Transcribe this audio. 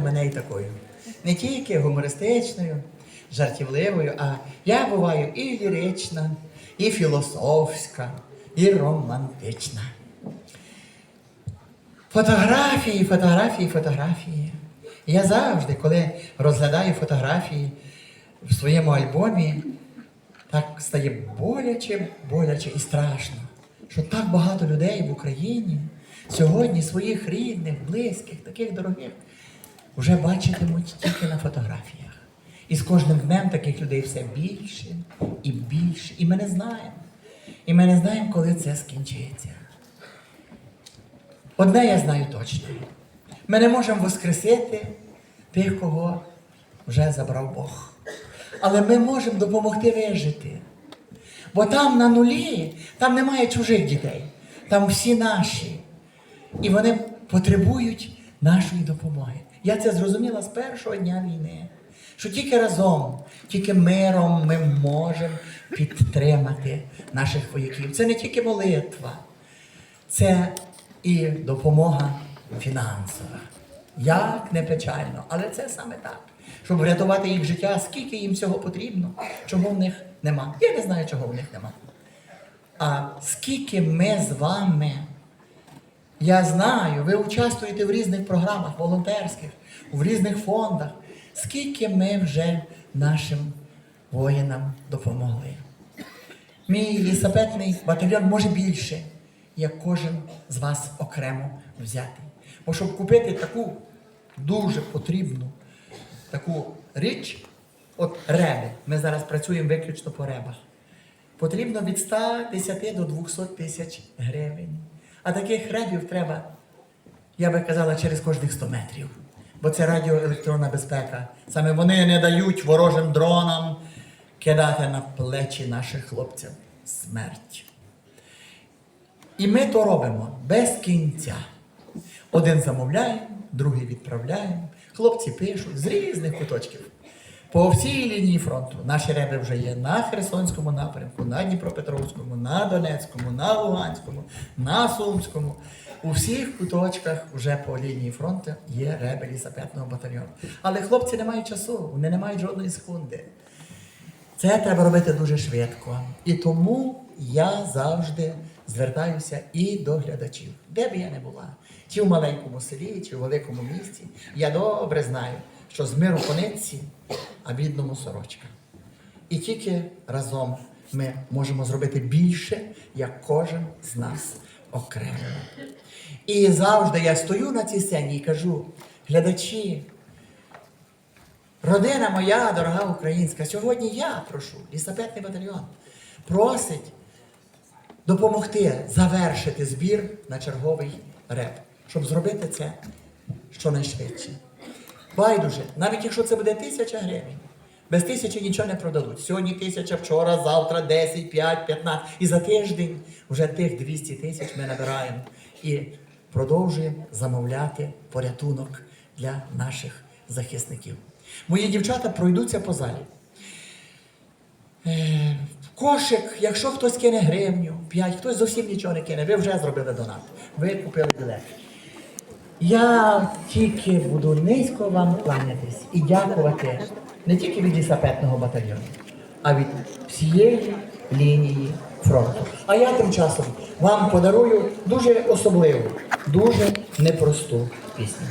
мене і такою. Не тільки гумористичною, жартівливою, а я буваю і лірична, і філософська, і романтична. Фотографії, фотографії, фотографії. Я завжди, коли розглядаю фотографії в своєму альбомі, так стає боляче, боляче і страшно, що так багато людей в Україні сьогодні своїх рідних, близьких, таких дорогих, вже бачитимуть тільки на фотографіях. І з кожним днем таких людей все більше і більше. І ми не знаємо. І ми не знаємо, коли це скінчиться. Одне я знаю точно. Ми не можемо воскресити тих, кого вже забрав Бог. Але ми можемо допомогти вижити. Бо там на нулі, там немає чужих дітей, там всі наші. І вони потребують нашої допомоги. Я це зрозуміла з першого дня війни. Що тільки разом, тільки миром ми можемо підтримати наших вояків. Це не тільки молитва, це і допомога фінансова. Як не печально, але це саме так. Щоб врятувати їх життя, скільки їм всього потрібно, чого в них нема. Я не знаю, чого в них нема. А скільки ми з вами, я знаю, ви участвуєте в різних програмах волонтерських, в різних фондах, скільки ми вже нашим воїнам допомогли. Мій лісапетний батальйон може більше, як кожен з вас окремо взяти. Бо щоб купити таку дуже потрібну таку річ, от реби, ми зараз працюємо виключно по ребах, потрібно від 110 до 200 тисяч гривень. А таких ребів треба, я би казала, через кожних 100 метрів. Бо це радіоелектронна безпека. Саме вони не дають ворожим дронам кидати на плечі наших хлопців смерть. І ми то робимо без кінця. Один замовляємо, другий відправляємо. Хлопці пишуть з різних куточків. По всій лінії фронту наші реби вже є на Херсонському напрямку, на Дніпропетровському, на Донецькому, на Луганському, на Сумському. У всіх куточках вже по лінії фронту є реби лісапетного батальйону. Але хлопці не мають часу, вони не мають жодної секунди. Це треба робити дуже швидко. І тому я завжди звертаюся і до глядачів, де б я не була, чи в маленькому селі, чи в великому місті. Я добре знаю, що з миру кониці, а бідному сорочка. І тільки разом ми можемо зробити більше, як кожен з нас окремо. І завжди я стою на цій сцені і кажу, глядачі, Родина моя, дорога українська, сьогодні я прошу, лісапетний батальйон просить допомогти завершити збір на черговий реп, щоб зробити це щонайшвидше. Байдуже, навіть якщо це буде тисяча гривень, без тисячі нічого не продадуть. Сьогодні тисяча, вчора, завтра 10, 5, 15. І за тиждень вже тих 200 тисяч ми набираємо і продовжуємо замовляти порятунок для наших захисників. Мої дівчата пройдуться по залі. Е, Кошик, якщо хтось кине гривню, 5, хтось зовсім нічого не кине, ви вже зробили донат. Ви купили білет. Я тільки буду низько вам кланятись і дякувати не тільки від лісапетного батальйону, а від всієї лінії фронту. А я тим часом вам подарую дуже особливу, дуже непросту пісню.